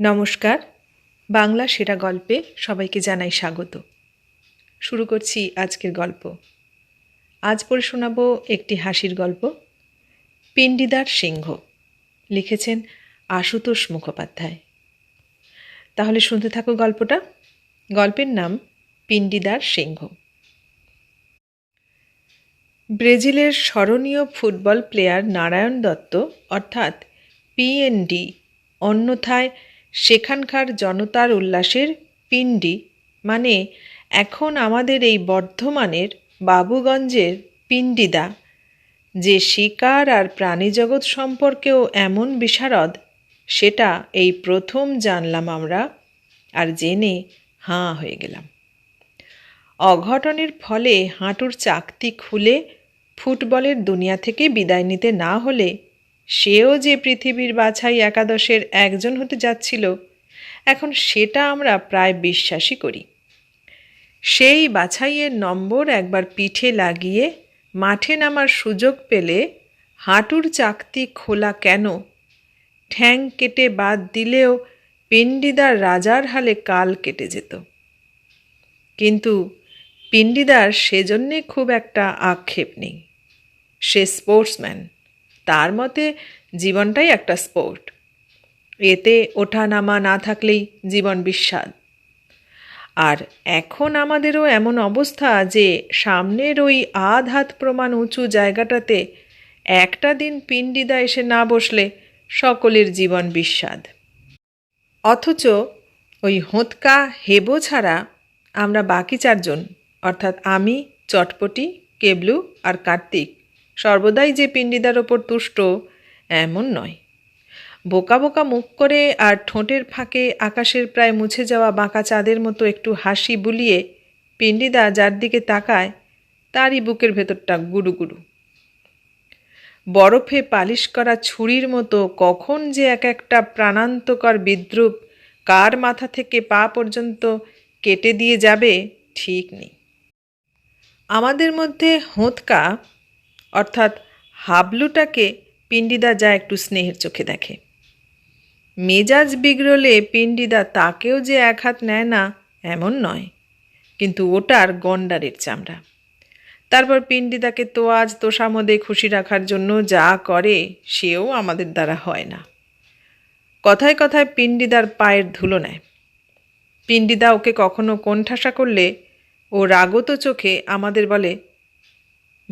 নমস্কার, বাংলা সেরা গল্পে সবাইকে জানাই স্বাগত। শুরু করছি আজকের গল্প। আজ পড়ে শোনাব একটি হাসির গল্প, পিণ্ডিদার সিংহ, লিখেছেন আশুতোষ মুখোপাধ্যায়। তাহলে শুনতে থাকো গল্পটা। গল্পের নাম পিণ্ডিদার সিংহ। ব্রাজিলের স্মরণীয় ফুটবল প্লেয়ার নারায়ণ দত্ত, অর্থাৎ পিএনডি অন্যথায় সেখানকার জনতার উল্লাসের পিণ্ডি মানে এখন আমাদের এই বর্ধমানের বাবুগঞ্জের পিণ্ডিদা, যে শিকার আর প্রাণীজগৎ সম্পর্কেও এমন বিশারদ, সেটা এই প্রথম জানলাম আমরা আর জেনে হাঁ হয়ে গেলাম। অঘটনের ফলে হাঁটুর চাকতি খুলে ফুটবলের দুনিয়া থেকে বিদায় নিতে না হলে সেও যে পৃথিবীর বাছাই একাদশের একজন হতে যাচ্ছিল, এখন সেটা আমরা প্রায় বিশ্বাসই করি। সেই বাছাইয়ের নম্বর একবার পিঠে লাগিয়ে মাঠে নামার সুযোগ পেলে হাঁটুর চাকতি খোলা কেন? ঠ্যাং কেটে বাদ দিলেও পিণ্ডিদার রাজার হালে কাল কেটে যেত। কিন্তু পিণ্ডিদার সেজন্যে খুব একটা আক্ষেপ নেই। সে স্পোর্টসম্যান তার মতে জীবনটাই একটা স্পোর্ট। এতে ওঠা নামা না থাকলেই জীবন বিস্বাদ। আর এখন আমাদেরও এমন অবস্থা যে সামনের ওই আধ হাত প্রমাণ উঁচু জায়গাটাতে একটা দিন পিণ্ডিদা এসে না বসলে সকলের জীবন বিস্বাদ। অথচ ওই হোঁতকা হেবো ছাড়া আমরা বাকি চারজন, অর্থাৎ আমি, চটপটি, কেবলু আর কার্তিক সর্বদাই যে পিণ্ডিদার ওপর তুষ্ট, এমন নয়। বোকা বোকা মুখ করে আর ঠোঁটের ফাঁকে আকাশের প্রায় মুছে যাওয়া বাঁকা চাঁদের মতো একটু হাসি বুলিয়ে পিণ্ডিদা যার দিকে তাকায়, তারই বুকের ভেতরটা গুডু গুডু। বরফে পালিশ করা ছুরির মতো কখন যে এক একটা প্রাণান্তকর বিদ্রুপ কার মাথা থেকে পা পর্যন্ত কেটে দিয়ে যাবে ঠিক নেই। আমাদের মধ্যে হোঁতকা অর্থাৎ হাবলুটাকে পিণ্ডিদা যা একটু স্নেহের চোখে দেখে। মেজাজ বিগড়লে পিণ্ডিদা তাকেও যে এক হাত নেয় না, এমন নয়। কিন্তু ওটার গন্ডারের চামড়া। তারপর পিণ্ডিদাকে তোয়াজ তোষামদে খুশি রাখার জন্য যা করে, সেও আমাদের দ্বারা হয় না। কথায় কথায় পিণ্ডিদার পায়ের ধুলো নেয়। পিণ্ডিদা ওকে কখনো কোণঠাসা করলে ও রাগত চোখে আমাদের বলে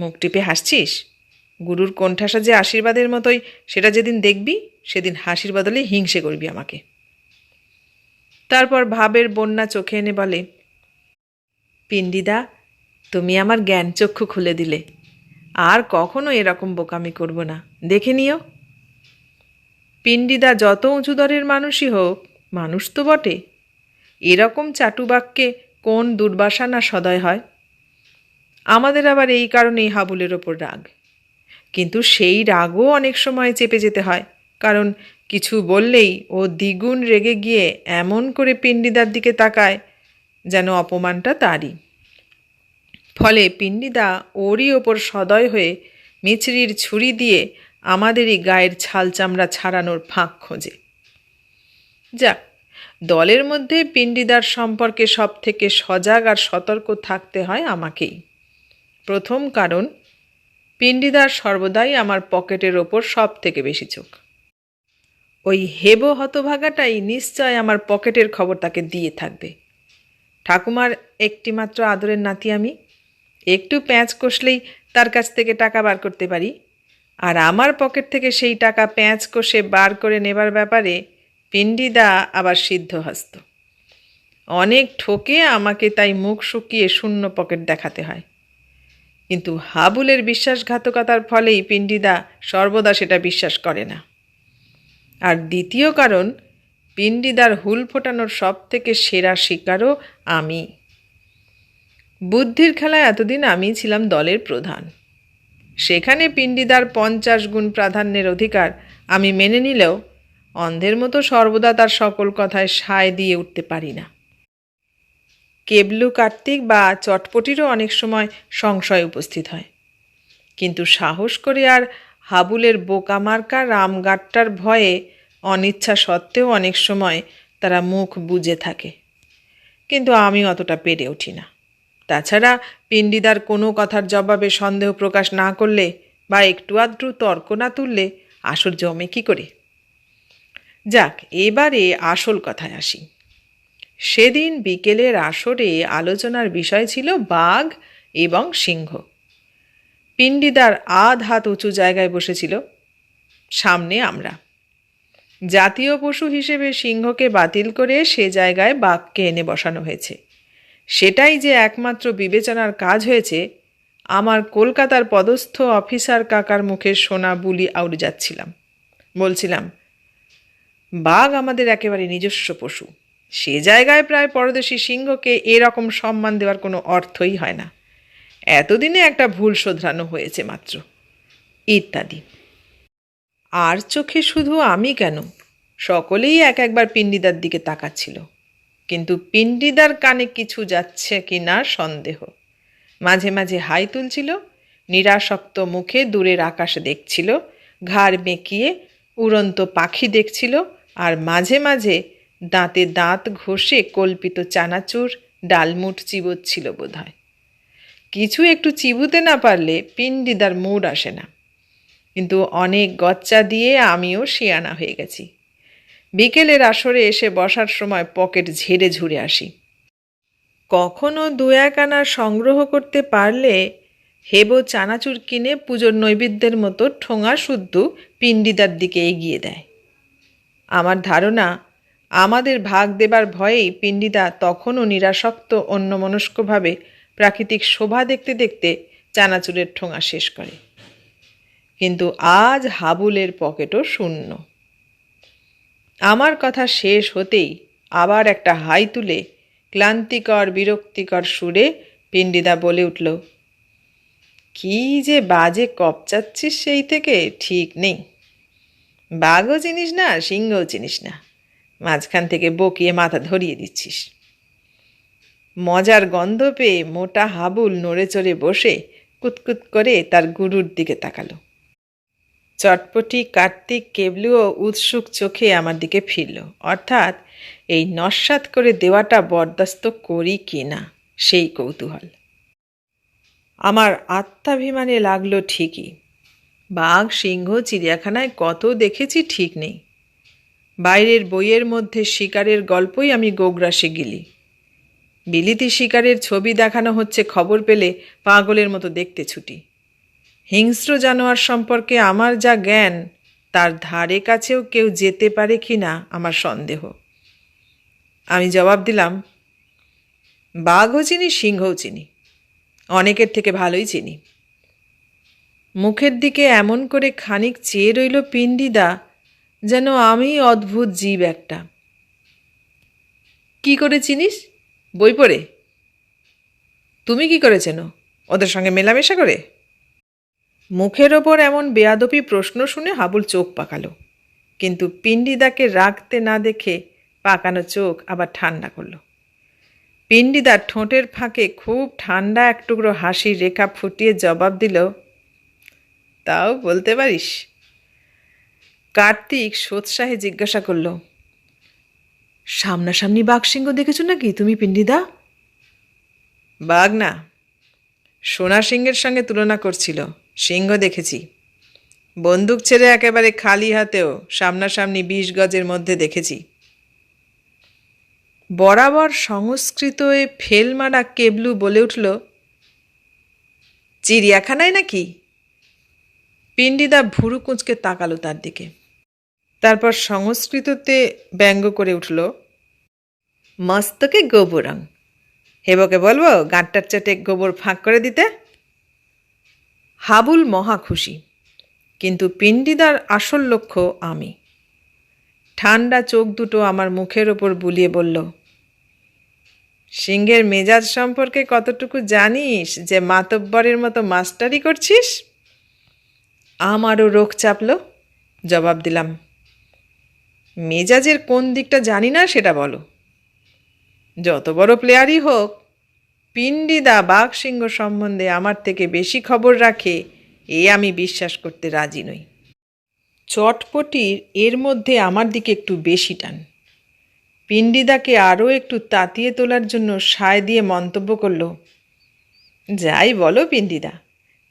মুখ টিপে হাসছিস? গুরুর কোণঠাসা যে আশীর্বাদের মতোই, সেটা যেদিন দেখবি, সেদিন হাসির বদলে হিংসে করবি আমাকে। তারপর ভাবের বন্যা চোখে এনে বলে পিণ্ডিদা তুমি আমার জ্ঞান চক্ষু খুলে দিলে। আর কখনো এরকম বোকামি করব না। দেখে নিও। পিণ্ডিদা যত উঁচু দরের মানুষই হোক, মানুষ তো বটে। এরকম চাটুবাক্যে কোন দুর্বাসা না সদয় হয়? আমাদের আবার এই কারণেই হাবুলের ওপর রাগ। কিন্তু সেই রাগও অনেক সময় চেপে যেতে হয়, কারণ কিছু বললেই ও দ্বিগুণ রেগে গিয়ে এমন করে পিণ্ডিদার দিকে তাকায় যেন অপমানটা তারই। ফলে পিণ্ডিদা ওরই ওপর সদয় হয়ে মিছরির ছুরি দিয়ে আমাদেরই গায়ের ছাল চামড়া ছাড়ানোর ফাঁক খোঁজে। যাক, দলের মধ্যে পিণ্ডিদার সম্পর্কে সব থেকে সজাগ আর সতর্ক থাকতে হয় আমাকেই। প্রথম কারণ, পিণ্ডিদার সর্বদাই আমার পকেটের ওপর সব থেকে বেশি চোখ। ওই হেবো হতভাগাটাই নিশ্চয় আমার পকেটের খবর তাকে দিয়ে থাকবে। ঠাকুমার একটিমাত্র আদরের নাতি আমি। একটু প্যাঁচ কষলেই তার কাছ থেকে টাকা বার করতে পারি। আর আমার পকেট থেকে সেই টাকা প্যাঁচ কষে বার করে নেবার ব্যাপারে পিণ্ডিদা আবার সিদ্ধহস্ত। অনেক ঠকে আমাকে তাই মুখ শুকিয়ে শূন্য পকেট দেখাতে হয়। কিন্তু হাবুলের বিশ্বাসঘাতকতার ফলেই পিণ্ডিদা সর্বদা সেটা বিশ্বাস করে না। আর দ্বিতীয় কারণ, পিণ্ডিদার হুল ফোটানোর সব থেকে সেরা শিকারও আমি। বুদ্ধির খেলায় এতদিন আমি ছিলাম দলের প্রধান। সেখানে পিণ্ডিদার পঞ্চাশ গুণ প্রাধান্যের অধিকার আমি মেনে নিলেও অন্ধের মতো সর্বদা তার সকল কথায় সায় দিয়ে উঠতে পারি না। কেবলু কার্তিক বা চটপটিরও অনেক সময় সংশয় উপস্থিত হয়। কিন্তু সাহস করে আর হাবুলের বোকা বোকামার্কা রামগাট্টার ভয়ে অনিচ্ছা সত্ত্বেও অনেক সময় তারা মুখ বুজে থাকে। কিন্তু আমি অতটা পেরে উঠি না। তাছাড়া পিণ্ডিদার কোনো কথার জবাবে সন্দেহ প্রকাশ না করলে বা একটু আধটু তর্ক না তুললে আসর জমে কি করে? যাক, এবারে আসল কথায় আসি। সেদিন বিকেলের আসরে আলোচনার বিষয় ছিল বাঘ এবং সিংহ। পিণ্ডিদার আধ হাত উঁচু জায়গায় বসেছিল, সামনে আমরা। জাতীয় পশু হিসেবে সিংহকে বাতিল করে সে জায়গায় বাঘকে এনে বসানো হয়েছে। সেটাই যে একমাত্র বিবেচনার কাজ হয়েছে, আমার কলকাতার পদস্থ অফিসার কাকার মুখে সোনা বুলি আউড়ে যাচ্ছিলাম। বলছিলাম, বাঘ আমাদের একেবারে নিজস্ব পশু। সে জায়গায় প্রায় পরদেশি সিংহকে এরকম সম্মান দেওয়ার কোনো অর্থই হয় না। এতদিনে একটা ভুল শোধরানো হয়েছে মাত্র। ইত্যাদি। আর চোখে শুধু আমি কেন? সকলেই এক একবার পিণ্ডিদার দিকে তাকাচ্ছিল। কিন্তু পিণ্ডিদার কানে কিছু যাচ্ছে কি না সন্দেহ। মাঝে মাঝে হাই তুলছিল, নিরাসক্ত মুখে দূরের আকাশ দেখছিল, ঘাড় বেঁকিয়ে উড়ন্ত পাখি দেখছিল, আর মাঝে মাঝে দাঁতে দাঁত ঘষে কল্পিত চানাচুর, ডালমুট চিবোচ্ছিল বোধহয়। কিছু একটু চিবুতে না পারলে পিণ্ডিদার মুড আসে না। কিন্তু অনেক গচ্চা দিয়ে আমিও শিয়ানা হয়ে গেছি। বিকেলের আসরে এসে বসার সময় পকেট ঝেড়ে ঝুড়ে আসি। কখনো দু এক আনা সংগ্রহ করতে পারলে হেবো চানাচুর কিনে পুজোর নৈবেদ্যের মতো ঠোঙা শুদ্ধ পিণ্ডিদার দিকে এগিয়ে দেয়। আমার ধারণা আমাদের ভাগ দেবার ভয়েই পিণ্ডিদা তখনও নিরাসক্ত, অন্যমনস্কভাবে প্রাকৃতিক শোভা দেখতে দেখতে চানাচুরের ঠোঙা শেষ করে। কিন্তু আজ হাবুলের পকেটও শূন্য। আমার কথা শেষ হতেই আবার একটা হাই তুলে ক্লান্তিকর, বিরক্তিকর সুরে পিণ্ডিদা বলে উঠল, কি যে বাজে কপচাচ্ছিস সেই থেকে ঠিক নেই। বাঘও চিনিস না, সিংহও চিনিস না। মাঝখান থেকে বকিয়ে মাথা ধরিয়ে দিচ্ছিস। মজার গন্ধ পেয়ে মোটা হাবুল নড়ে চড়ে বসে কুতকুত করে তার গুরুর দিকে তাকালো। চটপটি কার্তিক কেবলুও উৎসুক চোখে আমার দিকে ফিরল। অর্থাৎ এই নস্বাত করে দেওয়াটা বরদাস্ত করি কি না, সেই কৌতূহল। আমার আত্মাভিমানে লাগল ঠিকই। বাঘ সিংহ চিড়িয়াখানায় কত দেখেছি ঠিক নেই। বাইরের বইয়ের মধ্যে শিকারের গল্পই আমি গোগ্রাসে গিলি। বিলিতি শিকারের ছবি দেখানো হচ্ছে খবর পেলে পাগলের মতো দেখতে ছুটি। হিংস্র জানোয়ার সম্পর্কে আমার যা জ্ঞান, তার ধারে কাছেও কেউ যেতে পারে কি না আমার সন্দেহ। আমি জবাব দিলাম, বাঘও চিনি, সিংহও চিনি। অনেকের থেকে ভালোই চিনি। মুখের দিকে এমন করে খানিক চেয়ে রইল পিণ্ডিদা যেন আমি অদ্ভুত জীব একটা। কি করে চিনিস? বই পড়ে? তুমি কি করে চেনো? ওদের সঙ্গে মেলামেশা করে? মুখের ওপর এমন বেয়াদপি প্রশ্ন শুনে হাবুল চোখ পাকালো। কিন্তু পিণ্ডিদাকে রাখতে না দেখে পাকানো চোখ আবার ঠান্ডা করল। পিণ্ডিদার ঠোঁটের ফাঁকে খুব ঠান্ডা এক টুকরো হাসির রেখা ফুটিয়ে জবাব দিল, তাও বলতে পারিস? কার্তিক সোৎসাহে জিজ্ঞাসা করল, সামনাসামনি বাঘসিংহ দেখেছ নাকি তুমি, পিণ্ডিদা? বাঘ না সোনা সিংহের সঙ্গে তুলনা করছিল, সিংহ দেখেছি। বন্দুক ছেড়ে একেবারে খালি হাতেও সামনাসামনি বিশ গজের মধ্যে দেখেছি। বরাবর সংস্কৃত ফেল মারা কেবলু বলে উঠল, চিড়িয়াখানায় নাকি? পিণ্ডিদা ভুরু কুঁচকে তাকালো তার দিকে। তারপর সংস্কৃততে ব্যঙ্গ করে উঠল, মস্তকে গোবরং। হেবকে বলব, গাঁটটার চাটে গোবর ফাঁক করে দিতে? হাবুল মহা খুশি, কিন্তু পিণ্ডিদার আসল লক্ষ্য আমি। ঠান্ডা চোখ দুটো আমার মুখের ওপর বুলিয়ে বলল, সিংহের মেজাজ সম্পর্কে কতটুকু জানিস যে মাতব্বরের মতো মাস্টারি করছিস? আমারও রোগ চাপলো, জবাব দিলাম মেজাজের কোন দিকটা জানি না, সেটা বলো। যত বড় প্লেয়ারই হোক পিণ্ডিদা বাঘ সিংহ সম্বন্ধে আমার থেকে বেশি খবর রাখে, এ আমি বিশ্বাস করতে রাজি নই। চটপটির এর মধ্যে আমার দিকে একটু বেশি টান। পিন্ডিদাকে আরও একটু তাতিয়ে তোলার জন্য সায় দিয়ে মন্তব্য করল, যাই বলো পিন্ডিদা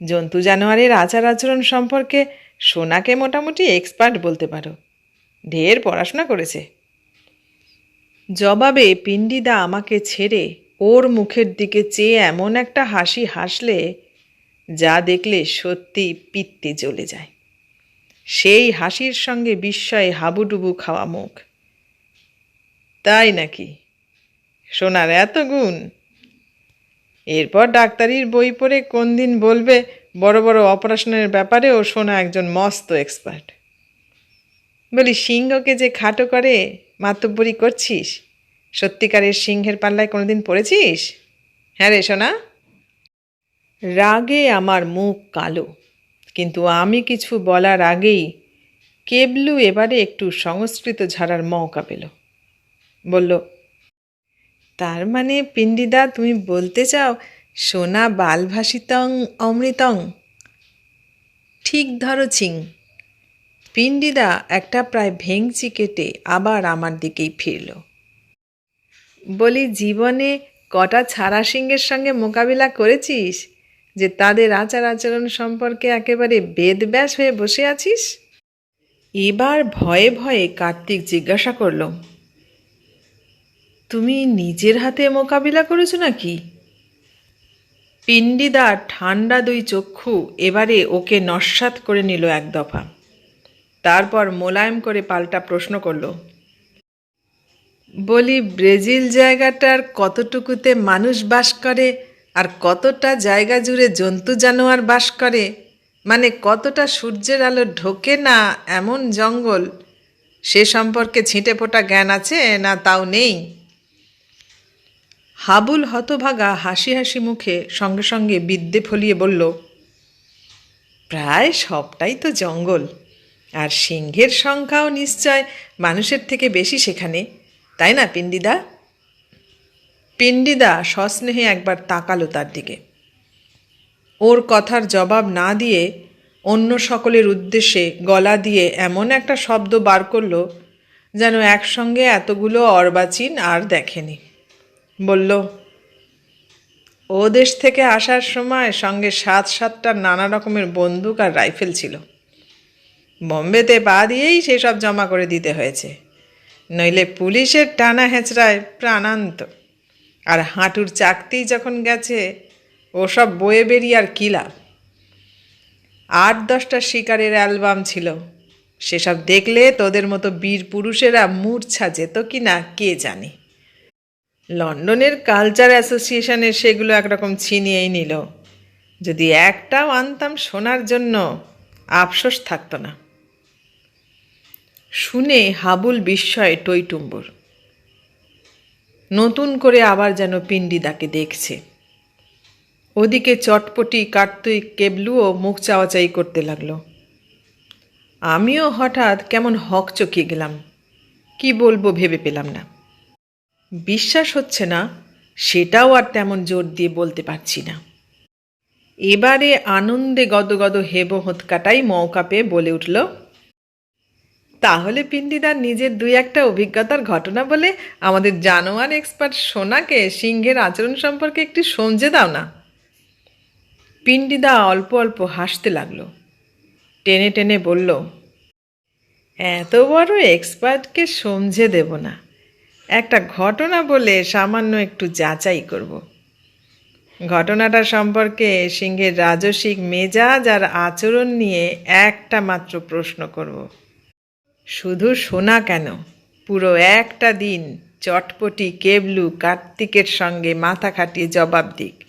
জন্তু জানোয়ারের আচার আচরণ সম্পর্কে সোনাকে মোটামুটি এক্সপার্ট বলতে পারো। ঢের পড়াশোনা করেছে। জবাবে পিন্ডিদা আমাকে ছেড়ে ওর মুখের দিকে চেয়ে এমন একটা হাসি হাসলে যা দেখলে সত্যি পিত্তে জ্বলে যায়। সেই হাসির সঙ্গে বিস্ময়ে হাবুডুবু খাওয়া মুখ। তাই নাকি? সোনার এত গুণ। এরপর ডাক্তারির বই পড়ে কোন দিন বলবে, বড় বড় অপারেশনের ব্যাপারেও সোনা একজন মস্ত এক্সপার্ট। বলি, সিংহকে যে খাটো করে মাতব্বরি করছিস? সত্যিকারের সিংহের পাল্লায় কোনোদিন পড়েছিস? হ্যাঁ রে সোনা। রাগে আমার মুখ কালো, কিন্তু আমি কিছু বলার আগেই কেবলু এবারে একটু সংস্কৃত ঝাড়ার মৌকা পেল। বলল, তার মানে পিন্ডিদা তুমি বলতে চাও সোনা বালভাসিতং অমৃতং? ঠিক ধরো, ছিং। পিন্ডিদা একটা প্রায় ভেংচি কেটে আবার আমার দিকেই ফিরল। বলি, জীবনে কটা ছাড়া সিংহের সঙ্গে মোকাবিলা করেছিস? যে তাদের আচার আচরণ সম্পর্কে একেবারে বেদব্যাস হয়ে বসে আছিস? এবার ভয়ে ভয়ে কার্তিক জিজ্ঞাসা করল, তুমি নিজের হাতে মোকাবিলা করেছ নাকি? পিন্ডিদার ঠান্ডা দুই চক্ষু এবারে ওকে নস্বাত করে নিল এক দফা। তারপর মোলায়েম করে পাল্টা প্রশ্ন করল, বলি, ব্রেজিল জায়গাটার কতটুকুতে মানুষ বাস করে আর কতটা জায়গা জুড়ে জন্তু জানোয়ার বাস করে? মানে কতটা সূর্যের আলো ঢোকে না এমন জঙ্গল? সে সম্পর্কে ছিটে ফোটা জ্ঞান আছে না তাও নেই? হাবুল হতভাগা হাসি হাসি মুখে সঙ্গে সঙ্গে বিদ্যে ফলিয়ে বলল, প্রায় সবটাই তো জঙ্গল। আর সিংহের সংখ্যাও নিশ্চয় মানুষের থেকে বেশি সেখানে, তাই না পিন্ডিদা পিন্ডিদা সস্নেহে একবার তাকালো তার দিকে। ওর কথার জবাব না দিয়ে অন্য সকলের উদ্দেশ্যে গলা দিয়ে এমন একটা শব্দ বার করল যেন একসঙ্গে এতগুলো অর্বাচীন আর দেখেনি। বলল, ও দেশ থেকে আসার সময় সঙ্গে সাত সাতটা নানা রকমের বন্দুক আর রাইফেল ছিল। বম্বেতে পা দিয়েই সেসব জমা করে দিতে হয়েছে। নইলে পুলিশের টানা হেঁচড়ায় প্রাণান্ত। আর হাঁটুর চাকতেই যখন গেছে, ওসব বয়ে বেরিয়ে আর কী লাভ? আট দশটা শিকারের অ্যালবাম ছিল। সেসব দেখলে তোদের মতো বীর পুরুষেরা মূর্ছা যেত কি না, কে জানে? লন্ডনের কালচার অ্যাসোসিয়েশনে সেগুলো একরকম ছিনিয়েই নিল। যদি একটাও আনতাম শোনার জন্য আফসোস থাকতো না। শুনে হাবুল বিস্ময়ে টইটুম্বর। নতুন করে আবার যেন পিন্ডিদাকে দেখছে। ওদিকে চটপটি কার্তিক কেবলুও মুখ চাওয়াচাই করতে লাগল। আমিও হঠাৎ কেমন হক চকিয়ে গেলাম। কি বলব ভেবে পেলাম না। বিশ্বাস হচ্ছে না, সেটাও আর তেমন জোর দিয়ে বলতে পারছি না। এবারে আনন্দে গদগদ হেব হোৎকাটাই মৌকা পেয়ে বলে উঠল তাহলে পিন্ডিদার নিজের দুই একটা অভিজ্ঞতার ঘটনা বলে আমাদের জানোয়ার এক্সপার্ট সোনাকে সিংহের আচরণ সম্পর্কে একটু সমঝে দাও না। পিন্ডিদা অল্প অল্প হাসতে লাগল। টেনে টেনে বলল, এত বড় এক্সপার্টকে সমঝে দেব না। একটা ঘটনা বলে সামান্য একটু যাচাই করব। ঘটনাটা সম্পর্কে সিংহের রাজসিক মেজাজ আর আচরণ নিয়ে একটা মাত্র প্রশ্ন করব। শুধু শোনা কেন? পুরো একটা দিন চটপটি কেবলু কার্তিকের সঙ্গে মাথা খাটিয়ে জবাব দিক।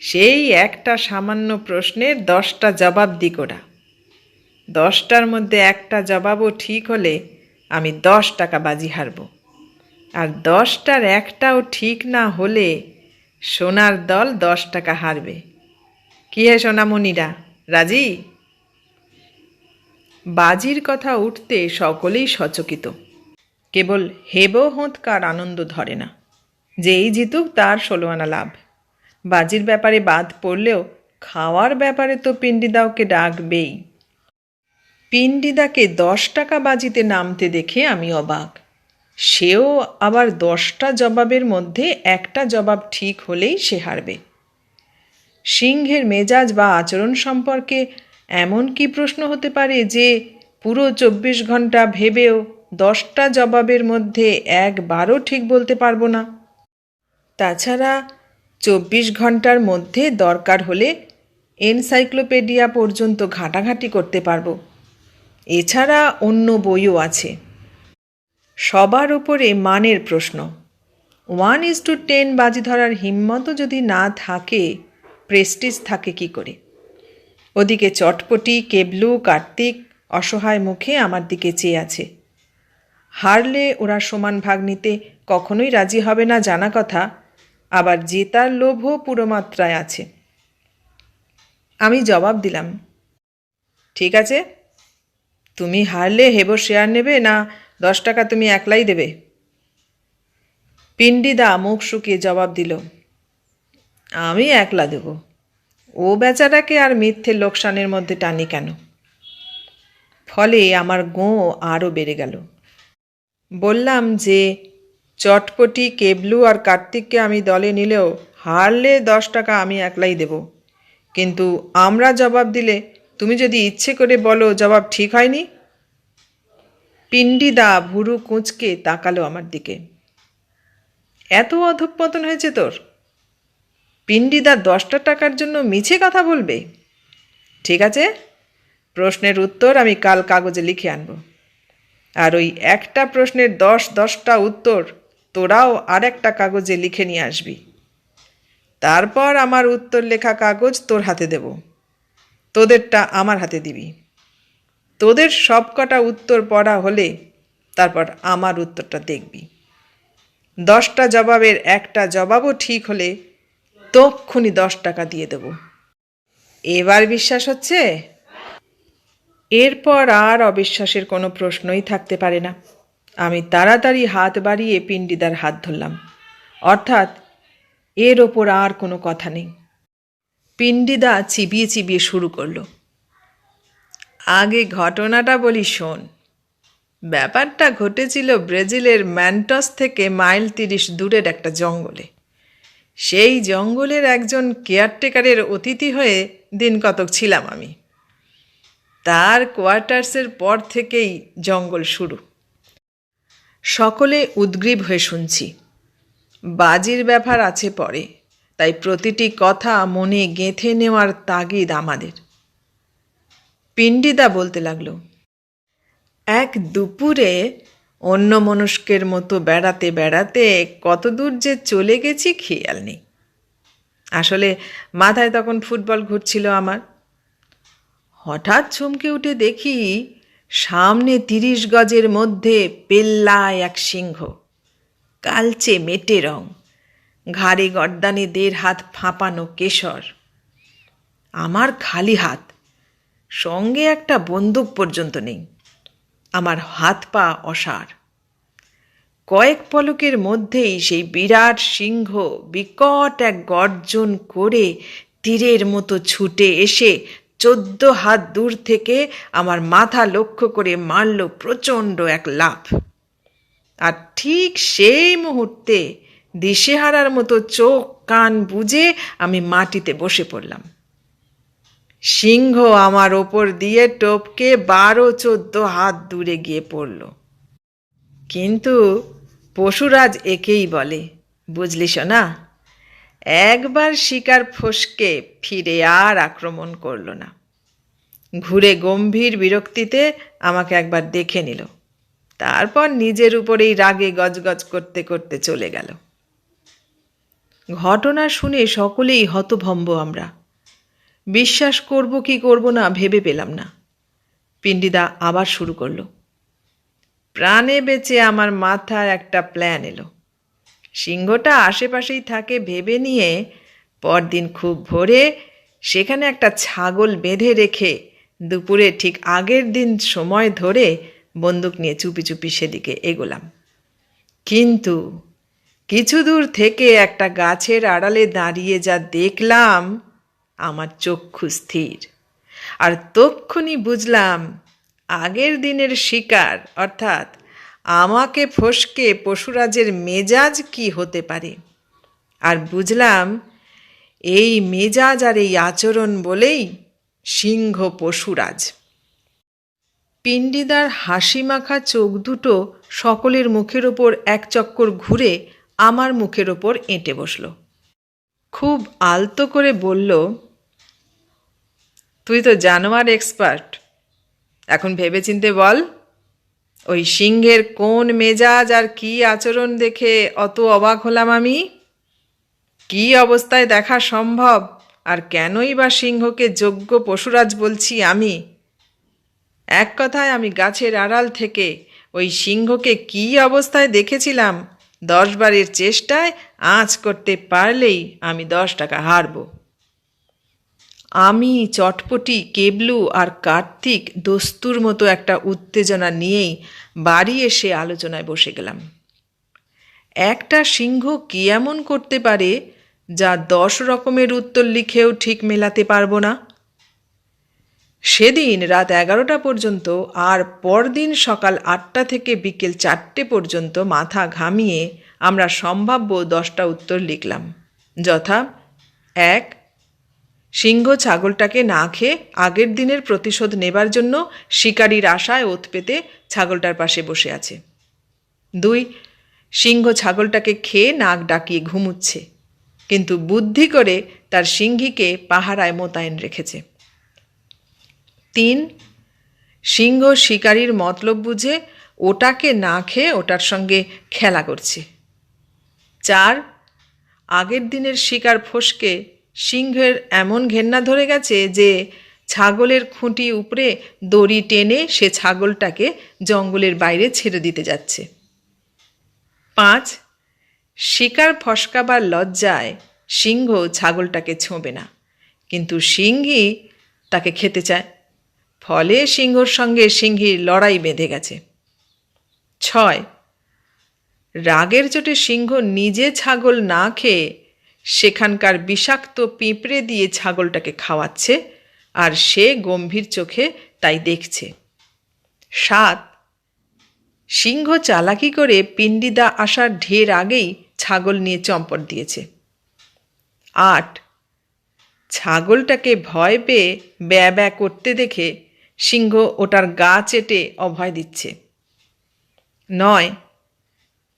সেই একটা সামান্য প্রশ্নের দশটা জবাব দিক ওরা। দশটার মধ্যে একটা জবাবও ঠিক হলে আমি দশ টাকা বাজি হারব। আর দশটার একটাও ঠিক না হলে সোনার দল দশ টাকা হারবে। কী হে সোনামণিরা, রাজি? বাজির কথা উঠতে সকলেই সচকিত। কেবল হেব হোঁতকার আনন্দ ধরে না। যেই জিতুক তার ষোলো আনা লাভ। বাজির ব্যাপারে বাদ পড়লেও খাওয়ার ব্যাপারে তো পিন্ডিদাওকে ডাকবেই। পিন্ডিদাকে দশ টাকা বাজিতে নামতে দেখে আমি অবাক। সেও আবার দশটা জবাবের মধ্যে একটা জবাব ঠিক হলেই সে হারবে। সিংহের মেজাজ বা আচরণ সম্পর্কে এমন কি প্রশ্ন হতে পারে যে পুরো চব্বিশ ঘণ্টা ভেবেও দশটা জবাবের মধ্যে একবারও ঠিক বলতে পারব না? তাছাড়া চব্বিশ ঘণ্টার মধ্যে দরকার হলে এনসাইক্লোপিডিয়া পর্যন্ত ঘাঁটাঘাঁটি করতে পারব। এছাড়া অন্য বইও আছে। সবার উপরে মানের প্রশ্ন। ওয়ান ইজ টু টেন বাজি ধরার হিম্মতও যদি না থাকে, প্রেস্টিজ থাকে কি করে? ওদিকে চটপটি, কেবলু, কার্তিক অসহায় মুখে আমার দিকে চেয়ে আছে। হারলে ওরা সমান ভাগ নিতে কখনোই রাজি হবে না জানা কথা, আবার জেতার লোভও পুরো মাত্রায় আছে। আমি জবাব দিলাম, ঠিক আছে, তুমি হারলে হেবো শেয়ার নেবে না দশ টাকা তুমি একলাই দেবে? পিন্ডিদা মুখ শুকিয়ে জবাব দিল, আমি একলা দেব। ও বেচারাকে আর মিথ্যে লোকসানের মধ্যে টানি কেন? ফলে আমার গোঁ আরও বেড়ে গেল। বললাম যে, চটপটি, কেবলু আর কার্তিককে আমি দলে নিলেও হারলে দশ টাকা আমি একলাই দেব। কিন্তু আমরা জবাব দিলে, তুমি যদি ইচ্ছে করে বলো জবাব ঠিক হয়নি? পিন্ডিদা ভুরু কুঁচকে তাকালো আমার দিকে। এত অধঃপতন হয়েছে তোর? পিন্ডিদা দশটা টাকার জন্য মিছে কথা বলবে? ঠিক আছে? প্রশ্নের উত্তর আমি কাল কাগজে লিখে আনব। আর ওই একটা প্রশ্নের দশ দশটা উত্তর তোরাও আর একটা কাগজে লিখে নিয়ে আসবি। তারপর আমার উত্তর লেখা কাগজ তোর হাতে দেব। তোদেরটা আমার হাতে দিবি। তোদের সব কটা উত্তর পড়া হলে তারপর আমার উত্তরটা দেখবি। দশটা জবাবের একটা জবাবও ঠিক হলে তক্ষুনি দশ টাকা দিয়ে দেব। এবার বিশ্বাস হচ্ছে? এরপর আর অবিশ্বাসের কোনো প্রশ্নই থাকতে পারে না। আমি তাড়াতাড়ি হাত বাড়িয়ে পিণ্ডিদার হাত ধরলাম। অর্থাৎ এর ওপর আর কোনো কথা নেই। পিণ্ডিদা চিবিয়ে চিবিয়ে শুরু করল। আগে ঘটনাটা বলি শোন। ব্যাপারটা ঘটেছিল ব্রাজিলের ম্যান্টস থেকে মাইল তিরিশ দূরের একটা জঙ্গলে। সেই জঙ্গলের একজন কেয়ারটেকারের অতিথি হয়ে দিন কতক ছিলাম আমি। তার কোয়ার্টার্সের পর থেকেই জঙ্গল শুরু। সকলে উদ্গ্রীব হয়ে শুনছি। বাজির ব্যাপার আছে পরে, তাই প্রতিটি কথা মনে গেঁথে নেওয়ার তাগিদ আমাদের। পিণ্ডিদা বলতে লাগল, এক দুপুরে অন্য মনস্কের মতো বেড়াতে বেড়াতে কত দূর যে চলে গেছি খেয়াল নেই। আসলে মাথায় তখন ফুটবল ঘুরছিল আমার। হঠাৎ চমকে উঠে দেখি সামনে তিরিশ গজের মধ্যে পেল্লায় এক সিংহ, কালচে মেটে রং, ঘাড়ে গর্দানে দেড় হাত ফাঁপানো কেশর, আমার খালি হাত, সঙ্গে একটা বন্দুক পর্যন্ত নেই। আমার হাত পা অসার। কয়েক পলকের মধ্যেই সেই বিরাট সিংহ বিকট এক গর্জন করে তীরের মতো ছুটে এসে চোদ্দ হাত দূর থেকে আমার মাথা লক্ষ্য করে মারল প্রচণ্ড এক লাফ। আর ঠিক সেই মুহূর্তে দিশেহারার মতো চোখ কান বুঝে আমি মাটিতে বসে পড়লাম। সিংহ আমার ওপর দিয়ে টপকে বারো চোদ্দ হাত দূরে গিয়ে পড়ল। কিন্তু পশুরাজ একেই বলে, বুঝলি না একবার শিকার ফসকে ফিরে আর আক্রমণ করল না। ঘুরে গম্ভীর বিরক্তিতে আমাকে একবার দেখে নিল। তারপর নিজের উপরেই রাগে গজগজ করতে করতে চলে গেল। ঘটনা শুনে সকলেই হতভম্ব আমরা। বিশ্বাস করব কি করব না ভেবে পেলাম না। পিণ্ডিদা আবার শুরু করল। প্রাণে বেঁচে আমার মাথার একটা প্ল্যান এলো। সিংহটা আশেপাশেই থাকে ভেবে নিয়ে পরদিন খুব ভোরে সেখানে একটা ছাগল বেঁধে রেখে দুপুরে ঠিক আগের দিন সময় ধরে বন্দুক নিয়ে চুপি চুপি সেদিকে এগোলাম। কিন্তু কিছু দূর থেকে একটা গাছের আড়ালে দাঁড়িয়ে যা দেখলাম আমার চক্ষু স্থির। আর তক্ষুনি বুঝলাম, আগের দিনের শিকার, অর্থাৎ আমাকে ফসকে পশুরাজের মেজাজ কি হতে পারে? আর বুঝলাম, এই মেজাজ আর এই আচরণ বলেই সিংহ পশুরাজ। পিণ্ডিদার হাসি মাখা চোখ দুটো সকলের মুখের ওপর এক চক্কর ঘুরে আমার মুখের ওপর এঁটে বসল। খুব আলতো করে বলল তুই তো জানোয়ার এক্সপার্ট এখন ভেবেচিন্তে বল, ওই সিংহের কোন মেজাজ আর কি আচরণ দেখে অত অবাক হলাম আমি? কি অবস্থায় দেখা সম্ভব, আর কেনই বা সিংহকে যোগ্য পশুরাজ বলছি আমি? এক কথায় আমি গাছের আড়াল থেকে ওই সিংহকে কি অবস্থায় দেখেছিলাম? দশ বারের চেষ্টায় আঁচ করতে পারলেই আমি দশ টাকা হারব। আমি, চটপটি, কেবলু আর কার্তিক দস্তুর মতো একটা উত্তেজনা নিয়েই বাড়ি এসে আলোচনায় বসে গেলাম। একটা সিংহ কি এমন করতে পারে যা দশ রকমের উত্তর লিখেও ঠিক মেলাতে পারব না? সেদিন রাত এগারোটা পর্যন্ত আর পরদিন সকাল আটটা থেকে বিকেল চারটে পর্যন্ত মাথা ঘামিয়ে আমরা সম্ভাব্য দশটা উত্তর লিখলাম। যথা, এক সিংহ ছাগলটাকে না খেয়ে আগের দিনের প্রতিশোধ নেবার জন্য শিকারীর আশায় ওত পেতে ছাগলটার পাশে বসে আছে। দুই, সিংহ ছাগলটাকে খেয়ে নাক ডাকিয়ে ঘুমুচ্ছে, কিন্তু বুদ্ধি করে তার সিংহীকে পাহারায় মোতায়েন রেখেছে। তিন, সিংহ শিকারীর মতলব বুঝে ওটাকে না খেয়ে ওটার সঙ্গে খেলা করছে। চার, আগের দিনের শিকার ফসকে সিংহের এমন ঘেন্না ধরে গেছে যে ছাগলের খুঁটি উপরে দড়ি টেনে সে ছাগলটাকে জঙ্গলের বাইরে ছেড়ে দিতে যাচ্ছে। পাঁচ, শিকার ফসকাবার লজ্জায় সিংহ ছাগলটাকে ছোঁবে না। কিন্তু সিংহী তাকে খেতে চায়। ফলে সিংহর সঙ্গে সিংহীর লড়াই বেঁধে গেছে। ছয়, রাগের চোটে সিংহ নিজে ছাগল না খেয়ে সেখানকার বিষাক্ত পিঁপড়ে দিয়ে ছাগলটাকে খাওয়াচ্ছে, আর সে গম্ভীর চোখে তাই দেখছে। সাত, সিংহ চালাকি করে পিণ্ডিদা আসার ঢের আগেই ছাগল নিয়ে চম্পট দিয়েছে। আট, ছাগলটাকে ভয় পেয়ে ব্যা ব্যা করতে দেখে সিংহ ওটার গা চেটে অভয় দিচ্ছে। নয়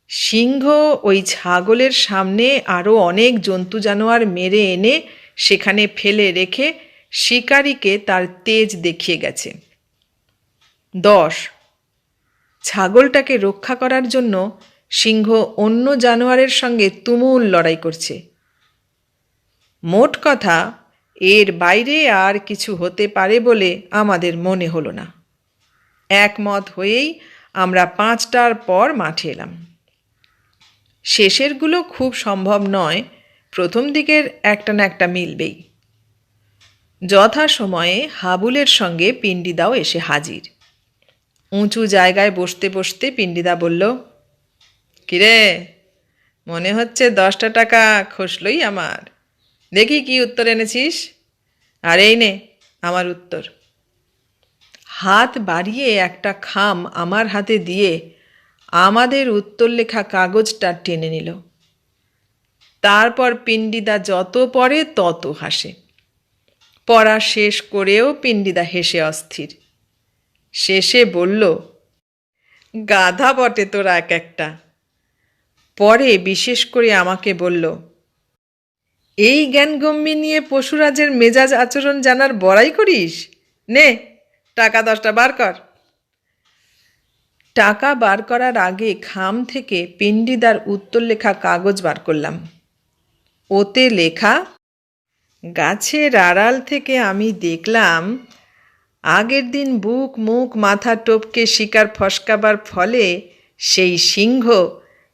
সিংহ ওই ছাগলের সামনে আরও অনেক জন্তু জানোয়ার মেরে এনে সেখানে ফেলে রেখে শিকারীকে তার তেজ দেখিয়ে গেছে। দশ। ছাগলটাকে রক্ষা করার জন্য সিংহ অন্য জানোয়ারের সঙ্গে তুমুল লড়াই করছে। মোট কথা, এর বাইরে আর কিছু হতে পারে বলে আমাদের মনে হলো না। একমত হয়েই আমরা পাঁচটার পর মাঠে এলাম। শেষেরগুলো খুব সম্ভব নয়, প্রথম দিকের একটা না একটা মিলবেই। যথাসময়ে হাবুলের সঙ্গে পিণ্ডিদাও এসে হাজির। উঁচু জায়গায় বসতে বসতে পিণ্ডিদা বলল, কিরে, মনে হচ্ছে দশটা টাকা খসলই আমার। দেখি কি উত্তর এনেছিস? আর এই নে, আমার উত্তর। হাত বাড়িয়ে একটা খাম আমার হাতে দিয়ে আমাদের উত্তর লেখা কাগজটা টেনে নিল। তারপর পিণ্ডিদা যত পড়ে তত হাসে। পড়া শেষ করেও পিণ্ডিদা হেসে অস্থির। শেষে বলল, গাধা বটে তোরা এক একটা। পরে বিশেষ করে আমাকে বলল, এই জ্ঞানগম্যি নিয়ে পশুরাজের মেজাজ আচরণ জানার বড়াই করিস? নে, টাকা দশটা বার কর। টাকা বার করার আগে খাম থেকে পিণ্ডিদার উত্তর লেখা কাগজ বার করলাম। ওতে লেখা, গাছের আড়াল থেকে আমি দেখলাম, আগের দিন বুক মুখ মাথা টপকে শিকার ফসকাবার ফলে সেই সিংহ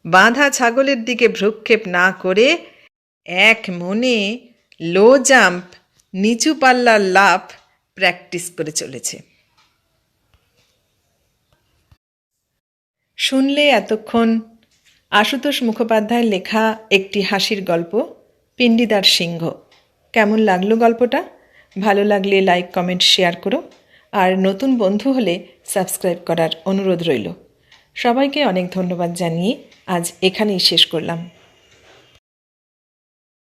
বাঁধা ছাগলের দিকে ভ্রুক্ষেপ না করে এক মনে লো জাম্প, নিচু পাল্লার লাফ প্র্যাকটিস করে চলেছে। শুনলে এতক্ষণ আশুতোষ মুখোপাধ্যায়ের লেখা একটি হাসির গল্প, পিণ্ডিদার সিংহ। কেমন লাগল গল্পটা? ভালো লাগলে লাইক, কমেন্ট, শেয়ার করো। আর নতুন বন্ধু হলে সাবস্ক্রাইব করার অনুরোধ রইল। সবাইকে অনেক ধন্যবাদ জানিয়ে আজ এখানেই শেষ করলাম।